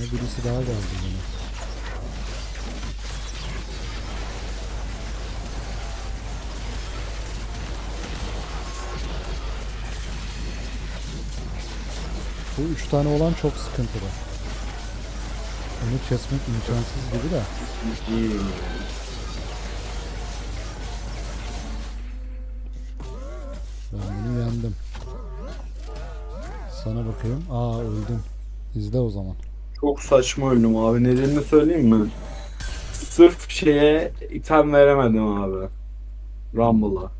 Yine birisi daha geldi yine. Bu üç tane olan çok sıkıntılı. Onu kesmek imkansız gibi de. Ben bunu yendim. Sana bakayım. Aa öldün. İzle o zaman. Çok saçma oyunum abi. Nedenini söyleyeyim mi? Sırf şeye item veremedim abi. Rumble'a.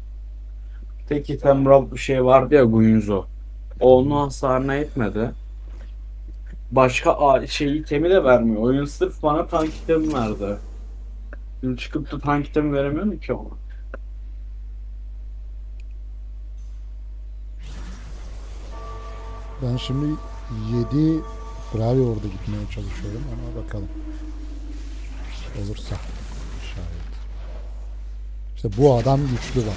Tek item Rumble şey vardı ya Guinzo. O Onun hasarına etmedi. Başka şey itemi de vermiyor. Oyun sırf bana tank itemi verdi. Şimdi çıkıp da tank itemi veremiyorum ki ona. Ben şimdi 7 Ferrari orada gitmeye çalışıyorum ama bakalım. Olursa şayet. İşte bu adam güçlü var.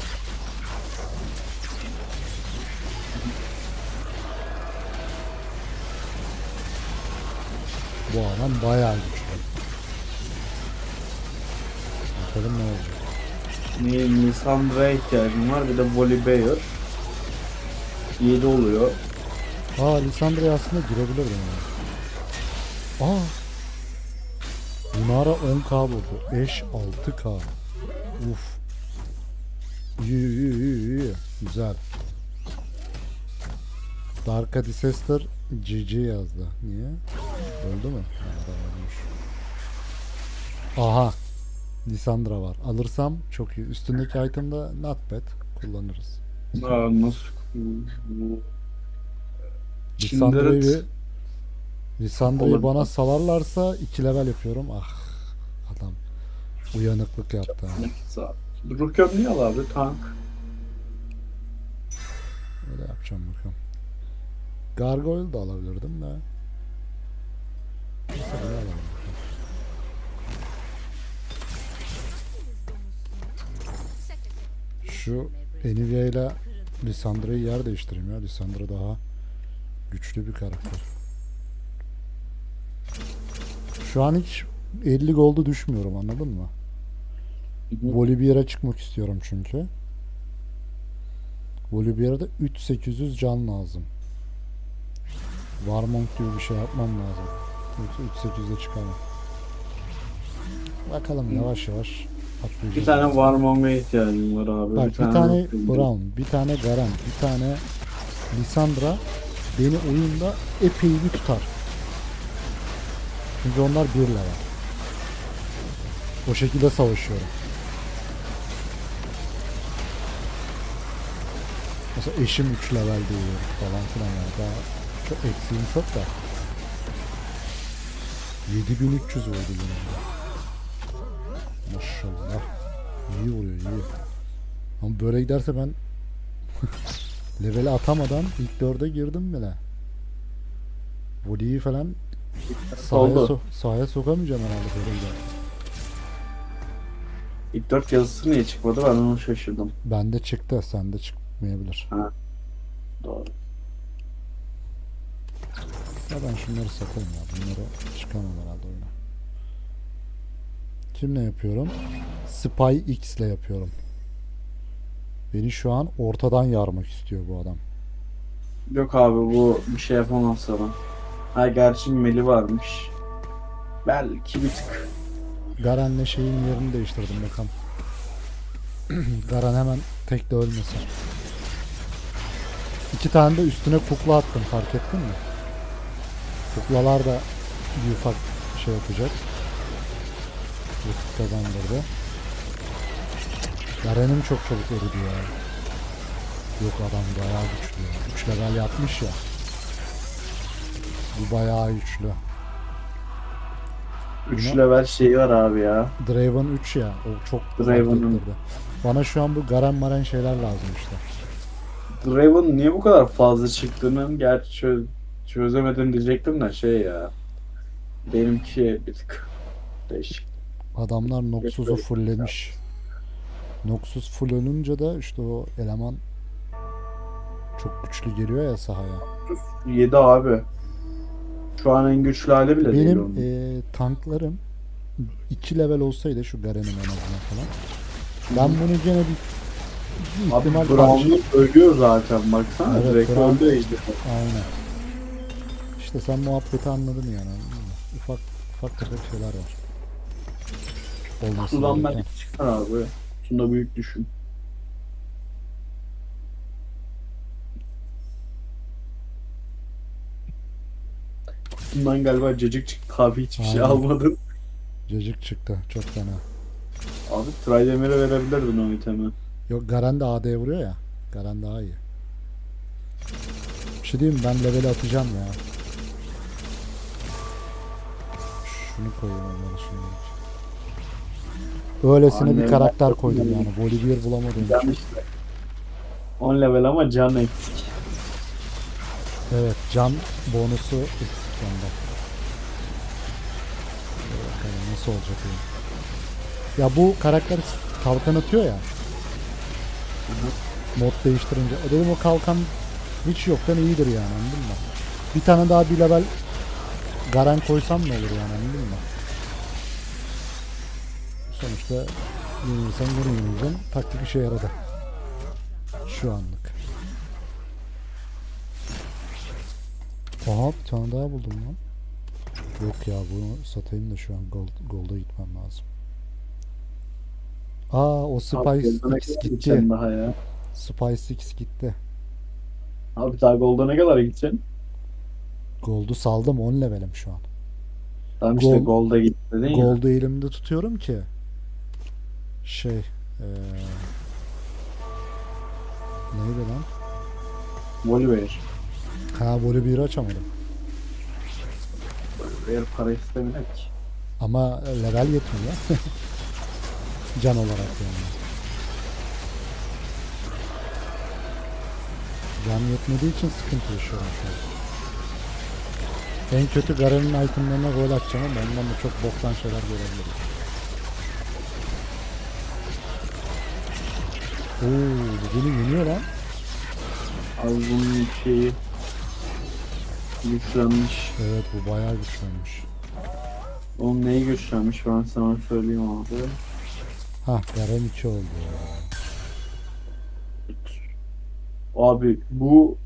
Bu adam bayağı güçlü. Bakalım ne olacak. Nisandra'ya ihtiyacım var. Bir de Volibear. 7 oluyor. Aa Lissandra'ya aslında girebilirdim ya. Aa. Lunara 10k buldu. Eş 6k. Uf. İyi iyi iyi iyi. Güzel. Dark Disaster GG yazdı. Niye? Öldü mü? Ha. Aha. Lissandra var. Alırsam çok iyi. Üstündeki item da not bad. Kullanırız. Aa, nasıl? Bu- Olabilir. bana salarlarsa 2 level yapıyorum. Ah adam uyanıklık yaptı. ha. Rukem niye al abi tank? Öyle yapacağım bakalım. Gargoyle da alabilirdim de. Neyse bunu alalım bakalım. Şu Enivia ile Lissandra'yı yer değiştireyim ya. Lissandra daha güçlü bir karakter. Şu an hiç 50 goldu düşmüyorum anladın mı? Volibear'a çıkmak istiyorum çünkü. Volibear'da 3800 can lazım. Warmonk gibi bir şey yapmam lazım. 3800'e çıkamam. Bakalım yavaş yavaş atlayacağız. Bir tane Warmong'a ihtiyacım var abi. Bak bir tane Brown, bir tane Garen, bir tane Lissandra beni oyunda epey bir tutar. Çünkü onlar bir level. O şekilde savaşıyorum. Mesela eşim 3 level diyor falan filan yani daha çok eksiğim çok da. 7300 vurdu benim. Maşallah. İyi vuruyor iyi. Ama böyle giderse ben leveli atamadan ilk dörde girdim bile. Voliyi falan sahaya, Oldu. so- sahaya sokamayacağım herhalde böyle. İlk 4 yazısı niye çıkmadı ben onu şaşırdım. Bende çıktı, sende çıkmayabilir. Doğru. Ya ben şunları satayım ya. Bunları çıkamam herhalde oyuna. Kimle yapıyorum? Spy X ile yapıyorum. Beni şu an ortadan yarmak istiyor bu adam. Yok abi bu bir şey yapamaz sana. Ha gerçi Meli varmış. Belki bir tık. Garen'le şeyin yerini değiştirdim bakalım. Garen hemen tek de ölmesin. İki tane de üstüne kukla attım fark ettin mi? Kuklalar da bir ufak şey yapacak. Vakit kazandırdı. Garen'im çok çabuk eridi ya. Yok adam bayağı güçlü ya. 3 level yapmış ya. Bu bayağı güçlü. 3 Buna- level şeyi var abi ya. Draven 3 ya. O çok Draven'ın-. Bana şu an bu Garen Maren şeyler lazım işte. Draven niye bu kadar fazla çıktığını gerçi çö- çözemedim diyecektim de şey ya. Benimki bir tık değişik. Adamlar Noxus'u fulllemiş. Noxus full olunca da işte o eleman çok güçlü geliyor ya sahaya. 7 abi. Şu an en güçlü hali bile değil Benim onun. e, tanklarım 2 level olsaydı şu Garen'in en azından falan. Ben bunu gene bir, bir Abi ihtimal Brown'un ölüyor zaten baksana. Evet, Direkt Brown- öldü. Aynen. İşte sen muhabbeti anladın yani. anladın mı? Ufak ufak tefek şeyler var. Olması Sudan gereken. belki çıkar abi. Sunda büyük düşün. Bundan galiba cacık çıktı kahve hiçbir şey Aynen. almadın. Cacık çıktı. Çok fena. Abi Trydemir'e verebilirdin o itemi. Yok Garen de AD'ye vuruyor ya. Garen daha iyi. Bir şey diyeyim mi? Ben level'i atacağım ya. Şunu koyayım onları şimdi. Öylesine Annem bir karakter koydum yani. Volibear bulamadım. Can işte. 10 level ama can eksik. Evet can bonusu eksik Dur Bakalım nasıl olacak oyun. Ya bu karakter kalkan atıyor ya. Mod değiştirince. E dedim o kalkan hiç yoktan iyidir yani anladın mı? Bir tane daha bir level Garen koysam ne olur yani anladın mı? Sonuçta yenilsen gene yenileceksin. Taktik işe yaradı. Şu anlık. Aha bir tane daha buldum lan. Yok ya bunu satayım da şu an gold, Gold'a gitmem lazım. Aa o Spice X gitti. daha ya. Spice X gitti. Abi daha Golden'a ne kadar gideceksin? Gold'u saldım 10 levelim şu an. Tamam işte Gol- Gold'a git dedin ya. Gold'u elimde tutuyorum ki şey eee neydi lan? Volibear. Ha voley bir açamadım. Volibear para istemiyor ki. Ama level yetmiyor. Can olarak yani. Can yetmediği için sıkıntı yaşıyorum şu an. En kötü Garen'in itemlerine rol atacağım ama ondan da çok boktan şeyler görebilirim. Oo, beni yeniyor lan. Abi bunun şeyi güçlenmiş. Evet bu bayağı güçlenmiş. Onun neyi güçlenmiş ben sana söyleyeyim abi. Hah Garen 2 oldu ya. Abi bu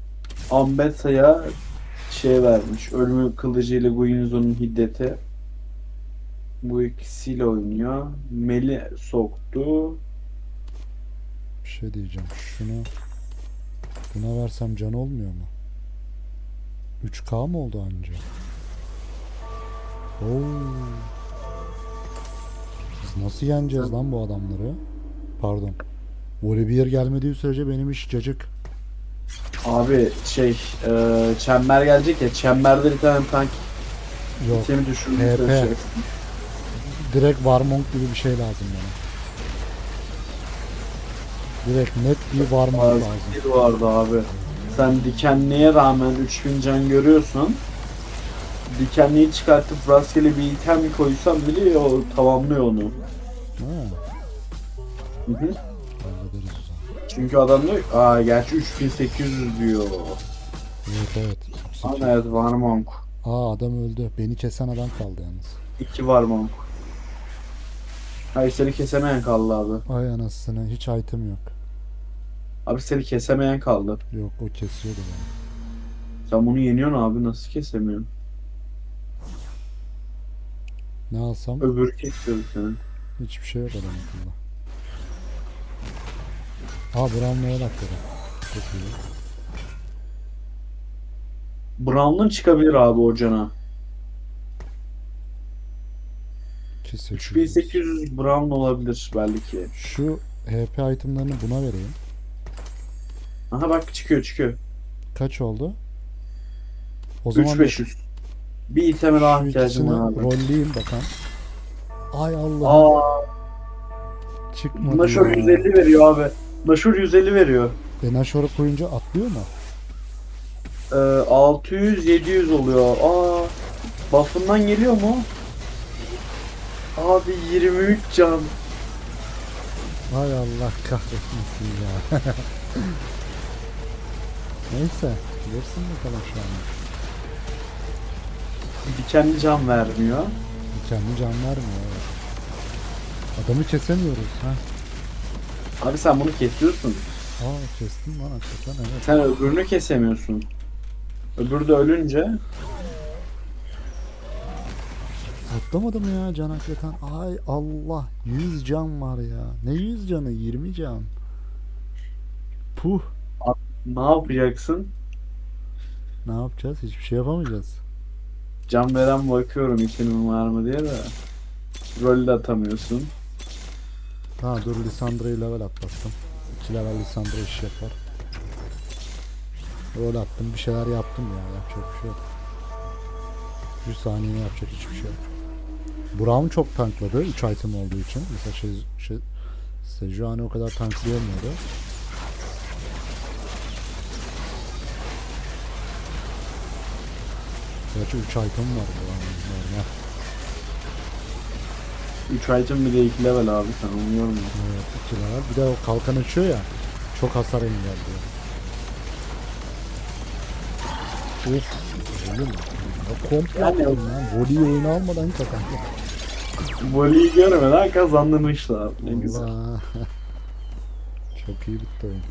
Ambetsa'ya şey vermiş. Ölümü kılıcıyla Guinzo'nun hiddeti. Bu ikisiyle oynuyor. Meli soktu. Bir şey diyeceğim. Şunu buna versem can olmuyor mu? 3K mı oldu anca? Oo. Biz nasıl yeneceğiz lan bu adamları? Pardon. Volibear gelmediği sürece benim iş cacık. Abi şey e, çember gelecek ya çemberde bir tane tank Yok. seni düşürmüş HP. Direkt Warmonk gibi bir şey lazım bana. Direkt net bir Warmonk Az lazım. bir vardı abi. Sen dikenliye rağmen 3000 can görüyorsun. Dikenliyi çıkartıp rastgele bir item koysan bile o tamamlıyor onu. Ha, Hı hı. hallederiz o zaman. Çünkü adam diyor aa gerçi 3800 diyor. Evet evet. Ama 38. evet Varmonk. Aa adam öldü. Beni kesen adam kaldı yalnız. 2 Varmonk. Hayır seni kesemeyen kaldı abi. Ay anasını hiç item yok. Abi seni kesemeyen kaldı. Yok o kesiyordu beni. Sen bunu yeniyorsun abi nasıl kesemiyorsun? Ne alsam Öbürü kesiyor seni. hiçbir şey yok adam akıllı. Aa Brown'la bak dedi. Çok iyi. Brown'un çıkabilir abi o cana. Kesin. 3800 Brown olabilir belki. Şu HP itemlerini buna vereyim. Aha bak çıkıyor çıkıyor. Kaç oldu? O zaman 3500. Bir iteme daha ihtiyacım var abi. rolleyeyim bakalım. Ay Allah Aa, çıkmadı Nashor ya. 150 veriyor abi. Nashor 150 veriyor. E Nashor'u koyunca atlıyor mu? Ee, 600 700 oluyor. Aa, buff'ından geliyor mu? Abi 23 can. Ay Allah kahretmesin ya. Neyse. Girsin bakalım şu an. Dikenli can vermiyor. Kendi can vermiyor. Adamı kesemiyoruz. Ha. Abi sen bunu kesiyorsun. Aa kestim lan hakikaten evet. Sen öbürünü kesemiyorsun. Öbürü de ölünce Atlamadım ya can hakikaten. Ay Allah 100 can var ya. Ne 100 canı 20 can. Puh. Ne yapacaksın? Ne yapacağız? Hiçbir şey yapamayacağız. Can veren bakıyorum itemin var mı diye de. Rol de atamıyorsun. Ha dur Lisandra'yı level atlattım. 2 level Lisandra iş yapar. Rol attım bir şeyler yaptım ya yapacak bir şey yok. 100 saniye yapacak hiçbir şey yok. Brown çok tankladı 3 item olduğu için. Mesela şey, şey Sejuani o kadar tanklayamıyordu. Gerçi 3 item var Brown'un normal. 3 item bir de 2 level abi sen onu görmüyorsun. Evet, iki level. Bir de o kalkan açıyor ya. Çok hasar engelliyor. Of. Oğlum. Ya komple Yani- lan. Volley oyunu almadan kazandı. Voleyi görmeden kazandın işte abi. Ne güzel. Çok iyi bitti oyun.